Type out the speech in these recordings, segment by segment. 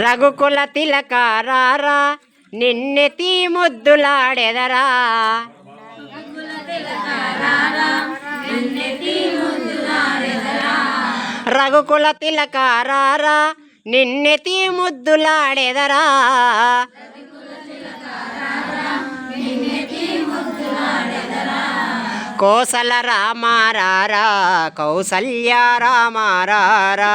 రఘుకుల తిలకారారా నిన్నెతి ముద్దులాడెదరా రఘుకుల తిలకారారా నిన్నెతి ముద్దులాడెదరా కోసల రామారారా కౌసల్య రామారారా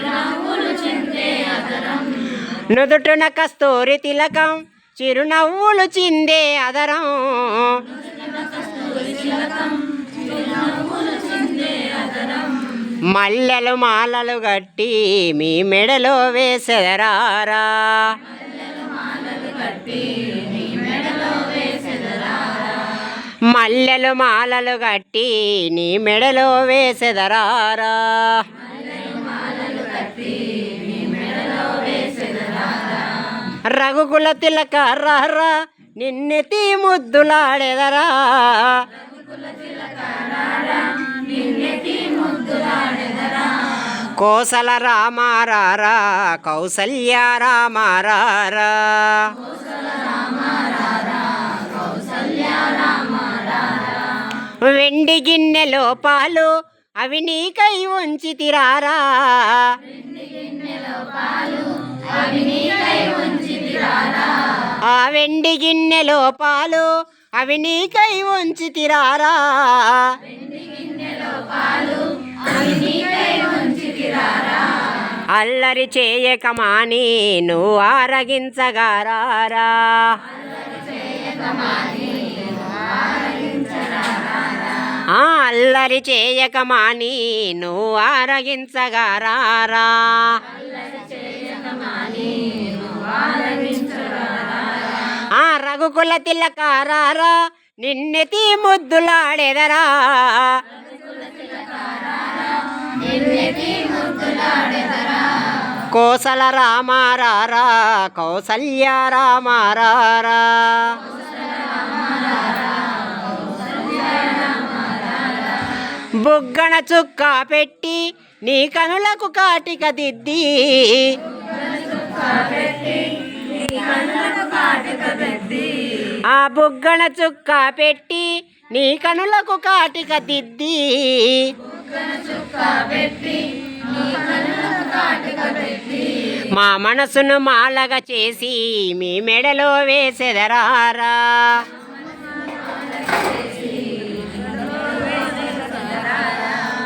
నుదుటున కస్తూరి తిలకం చిరునవ్వులు చిందే అదరం. మల్లెలు మాలలు గట్టి మీ మెడలో వేసెదరారా. మల్లెలు మాలలు గట్టి నీ మెడలో వేసెదరారా. రఘుకుల తిలక రహరా నిన్నెతి ముద్దులాడెదరా. కోసల రామారారా కౌసల్య రామారారా. వెండి గిన్నెలో పాలు అవి నీకై ఉంచి తిరారా ఆ వెండి గిన్నెలో పాలు అవి నీకై ఉంచి తిరారా అల్లరి చేయక మాని నువ్వు ఆరగించగారారా? అల్లరి చేయక మాని నువ్వు ఆరగించగారారా. ఆ రఘుకుల తిలకారారా నిన్నెతి ముద్దులాడెదరా. కోసల రామారారా కౌసల్య రామారారా. బుగ్గన చుక్క పెట్టి నీ కనులకు కాటిక దిద్ది. ఆ బుగ్గన చుక్క పెట్టి నీ కనులకు కాటిక దిద్ది. మా మనసును మాలగా చేసి మీ మెడలో వేసెదరారా.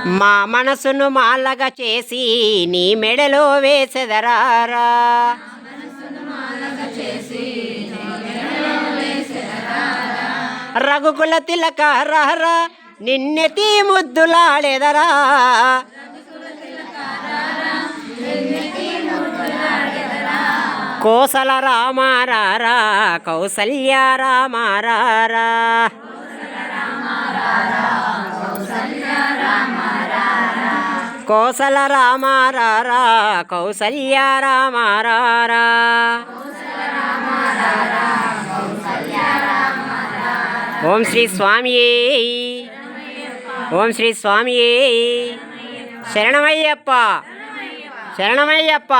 మా మనసును మాలగా చేసి నీ మెడలో వేసెదరారా. రఘుకుల తిలక రహరా నిన్నెతి ముద్దులాడెదరా. కోసల రామారా కౌసల్య రామారారా. కోసల రామారారా కౌసల్య రామారారా ఓం శ్రీ స్వామియే ఓం శ్రీ స్వామియే శరణమయ్యప్ప శరణమయ్యప్ప